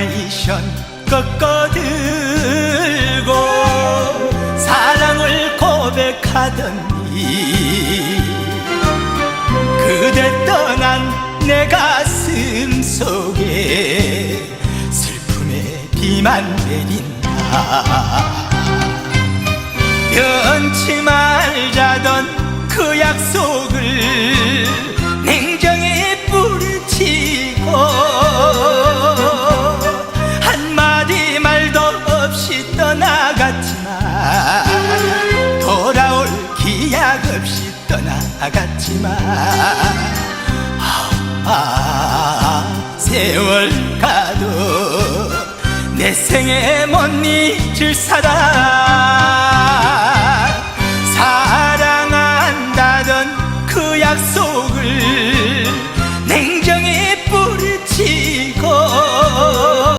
이션 꺾어들고 사랑을 고백하더니 그대 떠난 내 가슴 속에 슬픔의 비만 내린다. 변치 말자던 그 약속을 떠나갔지만 아, 세월 가도 내 생에 못 잊을 사랑 사랑한다던 그 약속